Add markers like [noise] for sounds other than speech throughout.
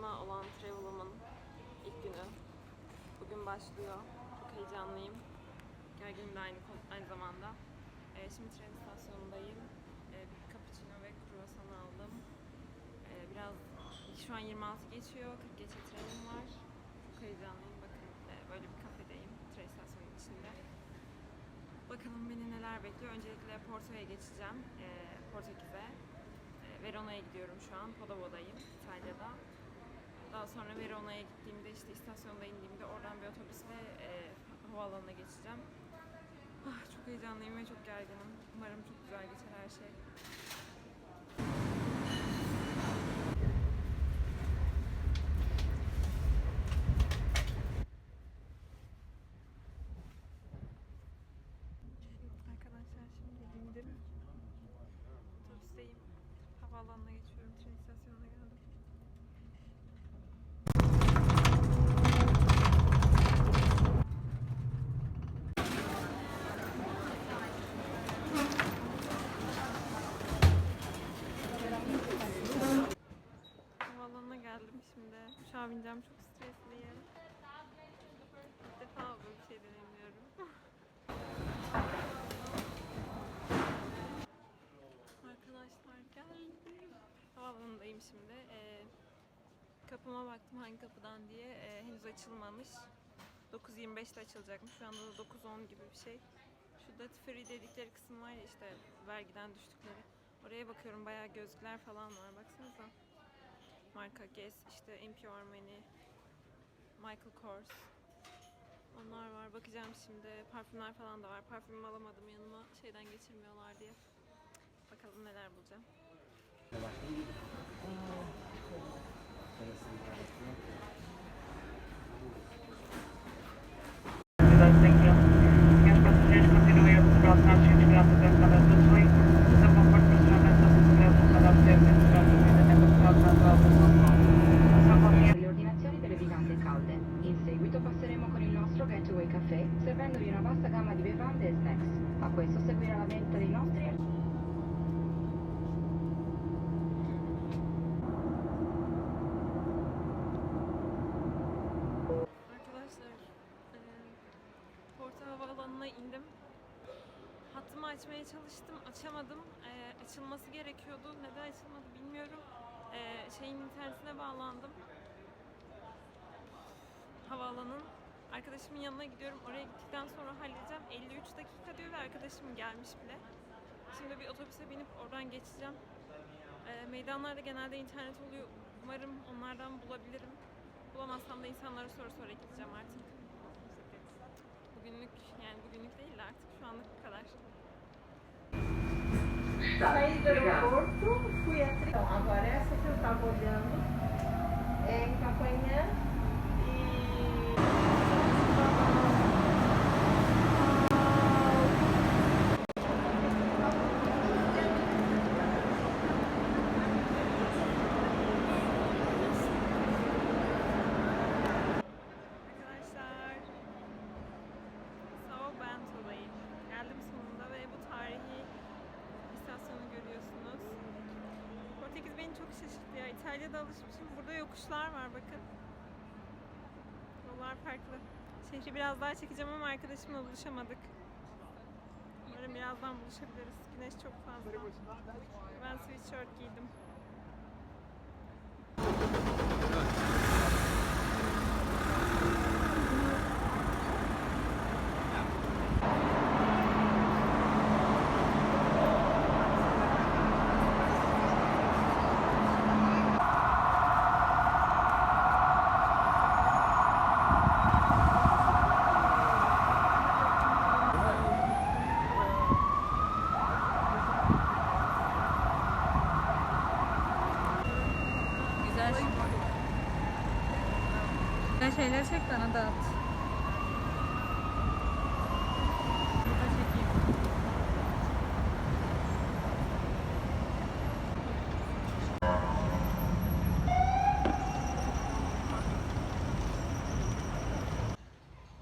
Erasmus'uma olan travel'ımın ilk günü. Bugün başlıyor. Çok heyecanlıyım. Gerginim de aynı, aynı zamanda. Ee, şimdi tren istasyonundayım. Ee, bir cappuccino ve kruvasan aldım. Ee, biraz şu an 26 geçiyor. 40 geçe trenim var. Çok heyecanlıyım. Bakın e, böyle bir kafedeyim. Tren istasyonunun içinde. Bakalım beni neler bekliyor. Öncelikle Porto'ya geçeceğim. Ee, Portekiz'e. Ee, Verona'ya gidiyorum şu an. Podobo'dayım İtalya'da. Daha sonra Verona'ya gittiğimde işte istasyonda indiğimde oradan bir otobüsle e, havaalanına geçeceğim. Ah, çok heyecanlıyım ve çok gerginim. Umarım çok güzel geçer her şey. Arkadaşlar şimdi indim. Otobüsteyim. Havaalanına geçiyorum. Tren istasyonuna geldim. Havaalanına geldim şimdi. Uçağa bineceğim. Çok stresliyim. İlk defa böyle bir şey deneyimliyorum. [laughs] Arkadaşlar geldim. Havaalanındayım şimdi. Ee, kapıma baktım hangi kapıdan diye. Ee, henüz açılmamış. 9.25'te açılacakmış. Şu anda da 9.10 gibi bir şey. Şu duty free dedikleri kısım var ya işte vergiden düştükleri. Oraya bakıyorum bayağı gözlükler falan var. Baksanıza. Marka Guess, işte NPR Armani, Michael Kors. Onlar var. Bakacağım şimdi. Parfümler falan da var. Parfümümü alamadım yanıma. Şeyden geçirmiyorlar diye. Bakalım neler bulacağım. Açmaya çalıştım, açamadım. Eee, açılması gerekiyordu. Neden açılmadı bilmiyorum. Eee, şeyin internetine bağlandım. Havaalanının. Arkadaşımın yanına gidiyorum. Oraya gittikten sonra halledeceğim. 53 dakika diyor ve arkadaşım gelmiş bile. Şimdi bir otobüse binip oradan geçeceğim. Eee, meydanlarda genelde internet oluyor. Umarım onlardan bulabilirim. Bulamazsam da insanlara soru soru gideceğim artık. Bugünlük yani bugünlük değil de artık şu anlık bu kadar. Saí do aeroporto, fui até. Então, agora essa que eu estava olhando é em Campanhã e. beni çok şaşırttı ya. İtalya'da alışmışım. Burada yokuşlar var bakın. Yollar farklı. Şehri biraz daha çekeceğim ama arkadaşımla buluşamadık. Umarım birazdan buluşabiliriz. Güneş çok fazla. Ben sweatshirt giydim. Güzel şey. Güzel şeyler çek bana da at. Burada çekeyim.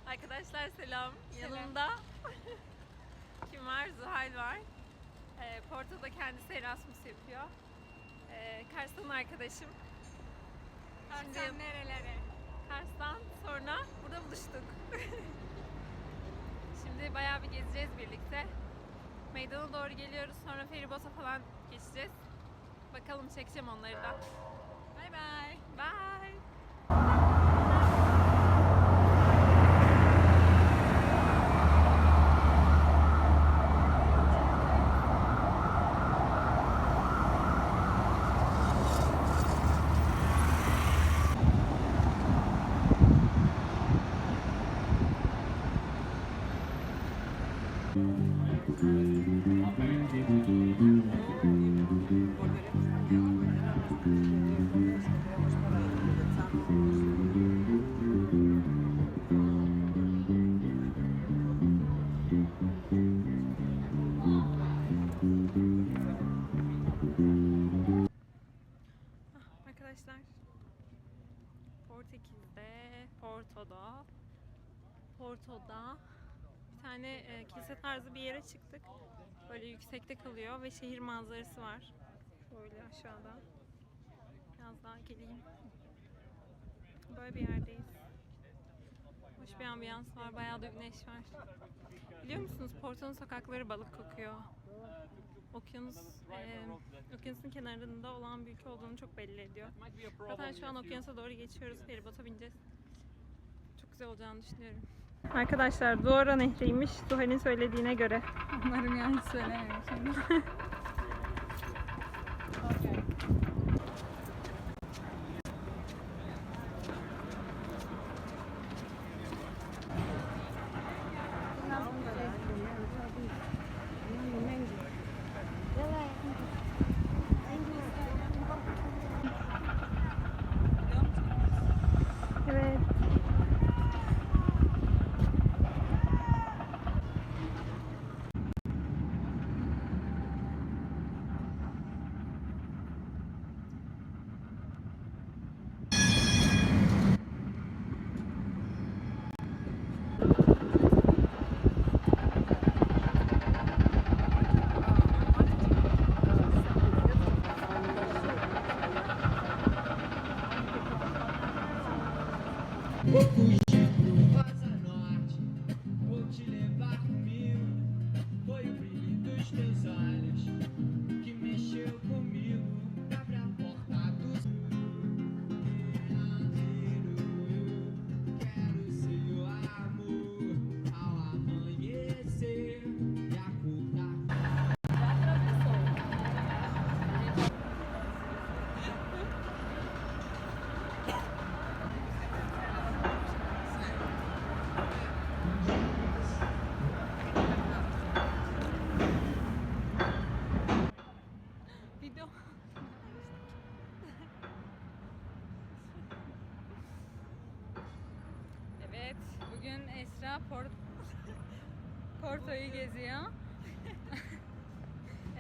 Arkadaşlar selam. Yanımda [laughs] kim var? Zuhal var. Ee, Porto'da kendisi Erasmus yapıyor. Ee, Kars'tan arkadaşım. Şimdi nerelere? Kars'tan sonra burada buluştuk. [laughs] Şimdi bayağı bir gezeceğiz birlikte. Meydana doğru geliyoruz. Sonra feribota falan geçeceğiz. Bakalım çekeceğim onları da. Bay bay. Bye. Kilise tarzı bir yere çıktık. Böyle yüksekte kalıyor ve şehir manzarası var. Böyle aşağıda. Biraz daha geleyim. Böyle bir yerdeyiz. Hoş bir ambiyans var. Bayağı da güneş var. Biliyor musunuz Porto'nun sokakları balık kokuyor. Okyanus, e, okyanusun kenarında olan bir ülke olduğunu çok belli ediyor. Zaten şu an okyanusa doğru geçiyoruz. Feribota bineceğiz. Çok güzel olacağını düşünüyorum. Arkadaşlar Duara Nehri'ymiş Zuhal'in söylediğine göre. Umarım yanlış söylememişim. [laughs] beaucoup Video. Evet, bugün Esra Port Porto'yu geziyor. [laughs]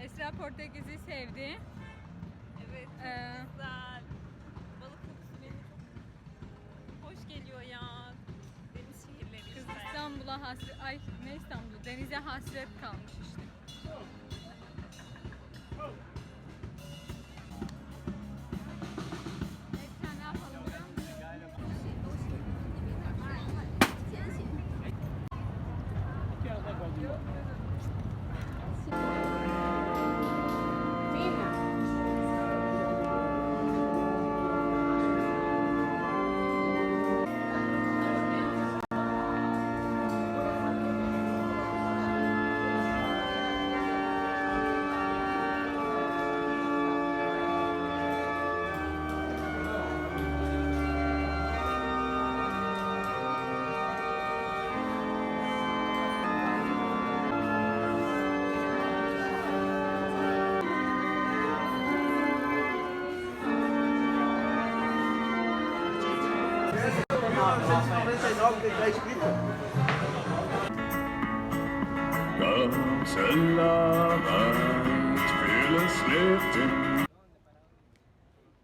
Esra Portekiz'i sevdi. Evet. Ee, Güzel. Balık kokusu beni çok hoş geliyor ya. Deniz şehirleri kız işte. İstanbul'a hasret, ay ne İstanbul'u, denize hasret kalmış işte. Thank you.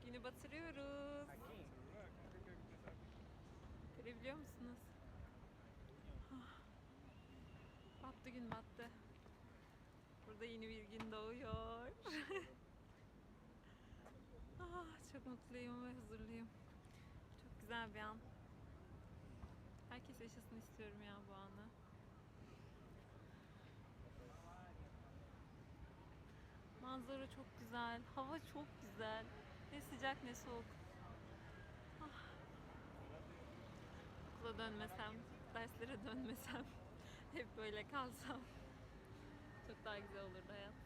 Günü batırıyoruz. Görebiliyor musunuz? Ah. Battı gün battı. Burada yeni bir gün doğuyor. [laughs] ah, çok mutluyum ve huzurluyum. Güzel bir an. Herkes yaşasın istiyorum ya bu anı. Manzara çok güzel, hava çok güzel. Ne sıcak ne soğuk. Ah. Okula dönmesem, derslere dönmesem, [laughs] hep böyle kalsam çok daha güzel olurdu hayat.